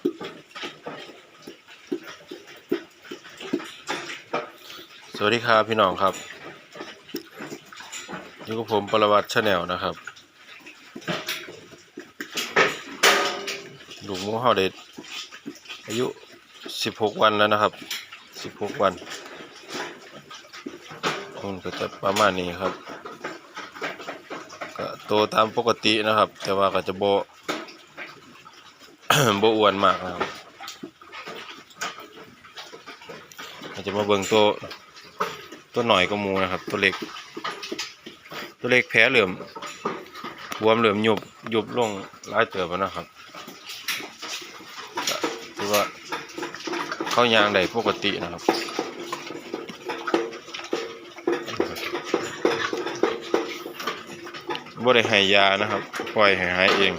สวัสดีครับพี่น้องครับอยู่กับผมปรวัติชาแนลนะครับลูกมูเฮาเด็ดอายุ 16 วันแล้วนะครับ 16 วันมันก็จะประมาณนี้ครับก็โตตามปกตินะครับ แต่ว่าก็จะโบ บอ้วนมากนะครับเราจะมาเบิ่งตัวตัวหน่อยก็มูนะครับ ตัวเล็ก ตัวเล็กแพ้เหลื่อมบวมเหลื่อมหยุบยุบลงร้ายเติบนะครับก็ถือว่าเข้ายางได้ปกตินะครับบ่ได้ให้ยานะครับ ปล่อยให้หายเอง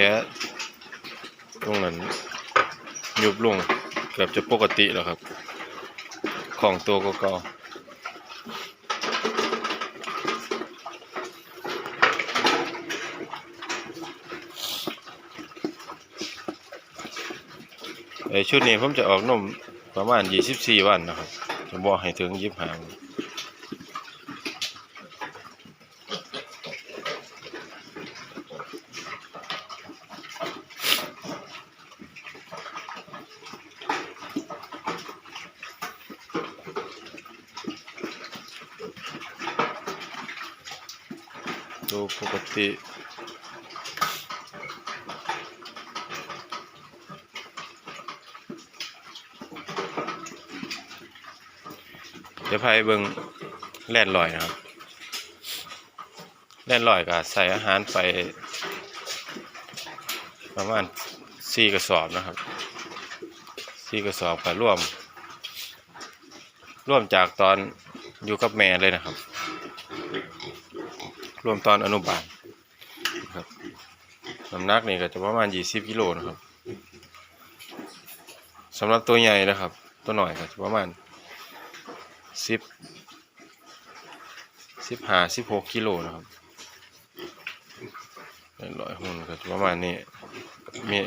แพ้ตรงนั้นยุบลงเกือบจะปกติแล้วครับ ของตัวเก่าๆไอชุดนี้ผมจะออกนมประมาณ 24 วันนะครับ จะบอกให้ถึง25วันตั วปกติ เดี๋ยวพาไปเบิงแล่นลอยนะครับ แล่นลอยก็ใส่อาหารไป ประมาณสี่กระสอบนะครับสี่กระสอบก็ร่วม ร่วมจากตอนอยู่กับแม่เลยนะครับ รวมตอนอนุบาลครับน้ำหนักนี่ก็จะประมาณ 20กิโลนะครับสำหรับตัวใหญ่นะครับ ตัวหน่อยก็จะประมาณ 10 15 16กิโลนะครับร้อยหุ่นก็จะประมาณนี้มี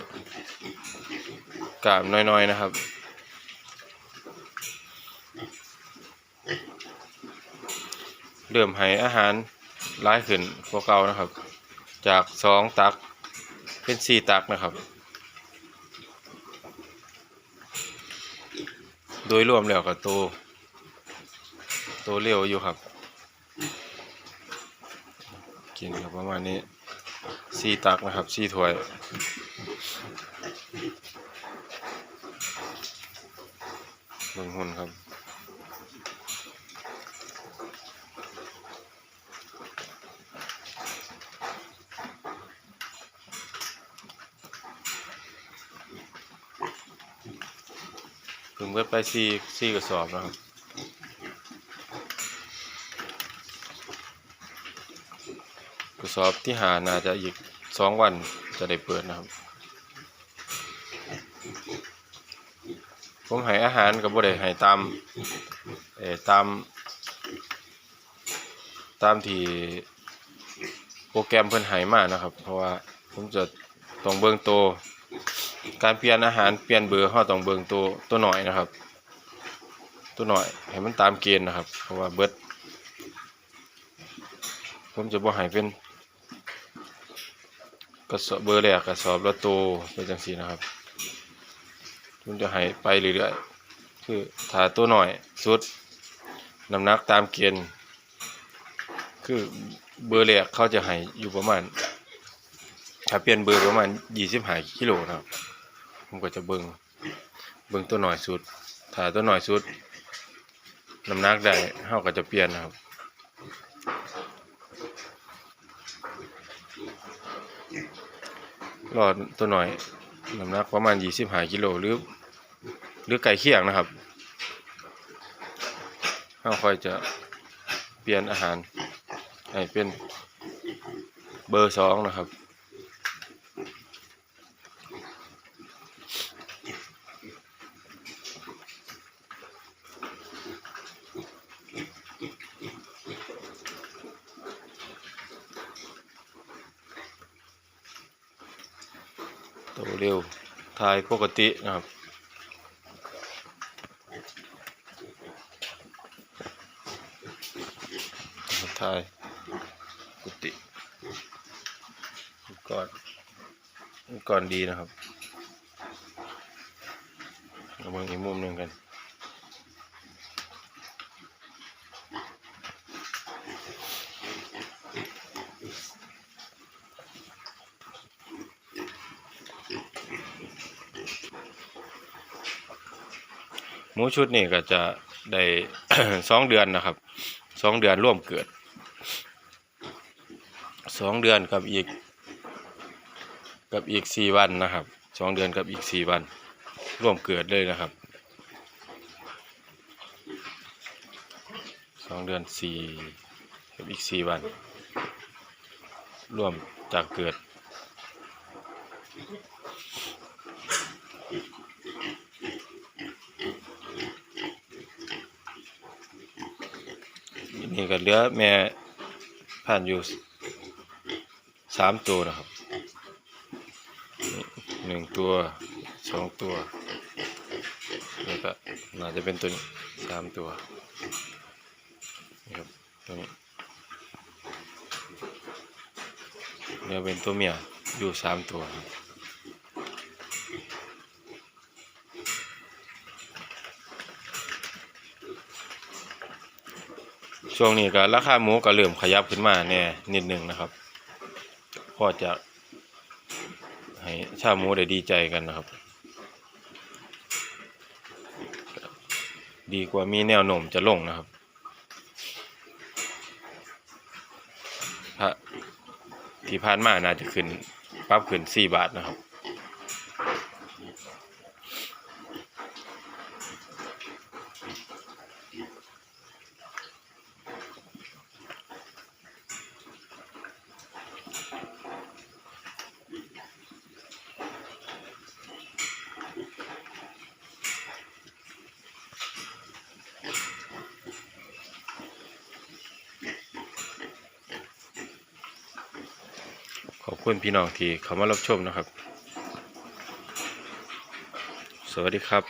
กามน้อยๆนะครับเริ่มให้อาหาร ร้ายขึ้นกว่าเก่านะครับ จากสองตักเป็นสี่ตักนะครับ โดยรวมแล้วกับโตโตเร็วอยู่ครับ กินครับประมาณนี้สี่ตักนะครับสี่ถ้วยเบิ่งหุ่นครับ เพิ่งเบิดไปสี่สี่กระสอบนะครับกระสอบที่หาน่าจะอีกสองวันจะได้เปิดนะครับ ผมให้อาหารกับบ่ได้ให้ตามเอ่อตาม ตามที่โปรแกรมเพิ่นให้มานะครับ เพราะว่าผมจะต้องเบิ่งโต การเปลี่ยนอาหารเปลี่ยนเบอร์เราต้องเบิ่งตัวตัวหน่อยนะครับ ตัวหน่อยให้มันตามเกณฑ์นะครับ เพราะว่าเบิดผมจะบ่ให้เป็นกระสอบเบอร์แรกกระสอบละตัวเป็นจังซี่นะครับผมจะให้ไปเรื่อยๆคือถ้าตัวหน่อยสุดน้ำหนักตามเกณฑ์คือเบอร์แรกเขาจะให้อยู่ประมาณถ้าเปลี่ยนเบอร์ประมาณ25กิโลนะครับ ผมก็จะเบิงเบิงตัวหน่อยสุดถ้าตัวหน่อยสุดน้ำหนักได้เฮาก็จะเปลี่ยนนะครับรอดตัวหน่อยน้ำหนักประมาณ25กิโลหรือหรือไก่เคียงนะครับเฮาค่อยจะเปลี่ยนอาหารให้เป็นเบอร์สองนะครับ เร็วถ่ายปกตินะครับถ่ายปกติก่อนก่อนดีนะครับเราเบิ่งอีกมุมหนึ่งกัน มูชุดนี่ก็จะได้สองเดือนนะครับสองเดือนร่วมเกิดสองเดือนกับอีก กับอีกสี่วันนะครับสองเดือนกับอีกสี่วัน ร่วมเกิดเลยนะครับสองเดือนสี่กับอีกสี่วัน ร่วมจากเกิด นี่ก็เหลือแม่ผ่านอยู่สามตัวนะครับหนึ่งตัวสองตัวแล้วก็น่าจะเป็นตัวนี้สามตัวนี่ครับตัวนี้เหลือเป็นตัวเมียอยู่สามตัวครับ ช่วงนี้ก็ราคาหมูก็เริ่มขยับขึ้นมาแน่นิดหนึ่งนะครับพอจะให้ชาวหมูได้ดีใจกันนะครับ ดีกว่ามีแนวโน้มจะลงนะครับที่ผ่านมาน่าจะขึ้นปรับขึ้นสี่บาทนะครับ อบคุณพี่น้องที่เข้ามารับชมนะครับ สวัสดีครับ